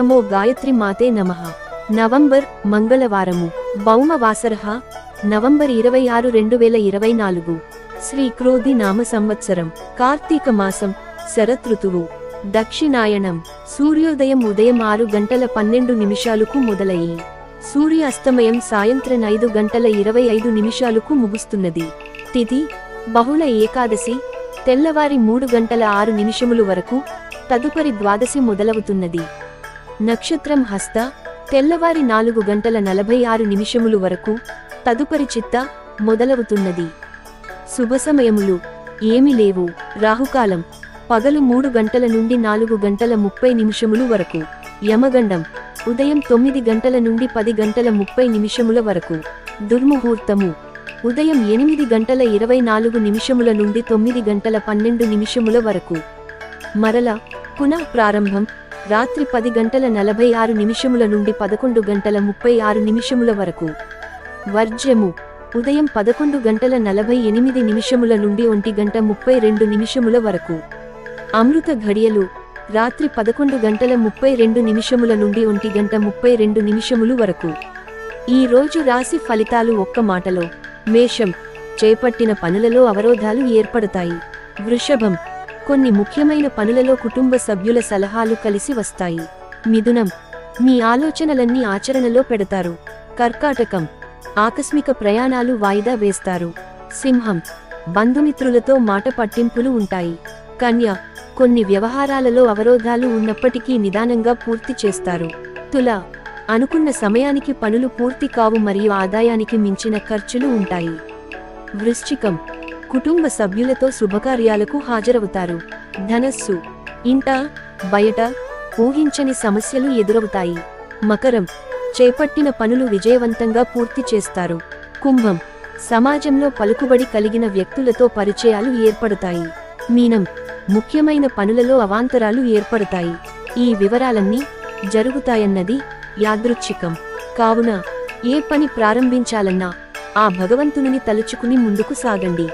నమో గాయత్రి మాతే నమః నవంబర్ మంగళవారము భౌమవాసరహ నవంబర్ ఇరవై ఆరు రెండు వేల ఇరవై నాలుగు శ్రీ క్రోధి నామ సంవత్సరం కార్తీక మాసం శరతృతువు దక్షిణాయనం సూర్యోదయం ఉదయం ఆరు గంటల పన్నెండు నిమిషాలకు మొదలయ్యి సూర్య అస్తమయం సాయంత్రం ఐదు గంటల ఇరవై ఐదు నిమిషాలకు ముగుస్తున్నది। తిథి బహుళ ఏకాదశి తెల్లవారి మూడు గంటల ఆరు నిమిషములు వరకు తదుపరి ద్వాదశి మొదలవుతున్నది। నక్షత్రం హస్త తెల్లవారి నాలుగు గంటల నలభై ఆరు నిమిషములు వరకు తదుపరి చిత్త మొదలవుతున్నది. శుభ సమయములు. ఏమి లేవు. రాహుకాలం. పగలు మూడు గంటల నుండి నాలుగు గంటల ముప్పై నిమిషములు వరకు. యమగండం. ఉదయం తొమ్మిది గంటల నుండి పది గంటల ముప్పై నిమిషముల వరకు. దుర్ముహూర్తము. ఉదయం ఎనిమిది గంటల ఇరవై నాలుగు నిమిషముల నుండి తొమ్మిది గంటల పన్నెండు నిమిషముల వరకు. మరల పునః ప్రారంభం రాత్రి పది గంటల నలభై ఆరు నిమిషముల నుండి పదకొండు గంటల ముప్పై ఆరు నిమిషముల వరకు. వర్జ్యము. ఉదయం పదకొండు గంటల నలభై ఎనిమిది నిమిషముల నుండి ఒంటి గంట ముప్పై రెండు నిమిషముల వరకు. అమృత ఘడియలు. రాత్రి పదకొండు గంటల ముప్పై రెండు నిమిషముల నుండి ఒంటి గంట ముప్పై రెండు నిమిషములు వరకు. ఈ రోజు రాశి ఫలితాలు ఒక్క మాటలో. మేషం. చేపట్టిన పనులలో అవరోధాలు ఏర్పడతాయి. వృషభం. కొన్ని ముఖ్యమైన పనులలో కుటుంబ సభ్యుల సలహాలు కలిసి వస్తాయి. మిథునం మీ ఆలోచనలన్నీ ఆచరణలో పెడతారు. కర్కాటకం ఆకస్మిక ప్రయాణాలు వాయిదా వేస్తారు. సింహం బంధుమిత్రులతో మాట పట్టింపులు ఉంటాయి. కన్య కొన్ని వ్యవహారాలలో అవరోధాలు ఉన్నప్పటికీ నిదానంగా పూర్తి చేస్తారు. తుల అనుకున్న సమయానికి పనులు పూర్తి కావు మరియు ఆదాయానికి మించిన ఖర్చులు ఉంటాయి. వృశ్చికం కుటుంబ సభ్యులతో శుభకార్యాలకు హాజరవుతారు. ధనస్సు ఇంట బయట ఊహించని సమస్యలు ఎదురవుతాయి. మకరం చేపట్టిన పనులు విజయవంతంగా పూర్తి చేస్తారు. కుంభం సమాజంలో పలుకుబడి కలిగిన వ్యక్తులతో పరిచయాలు ఏర్పడతాయి. మీనం ముఖ్యమైన పనులలో అవాంతరాలు ఏర్పడతాయి. ఈ వివరాలన్నీ జరుగుతాయన్నది యాదృచ్ఛికం. కావున ఏ పని ప్రారంభించాలన్నా ఆ భగవంతుని తలుచుకుని ముందుకు సాగండి.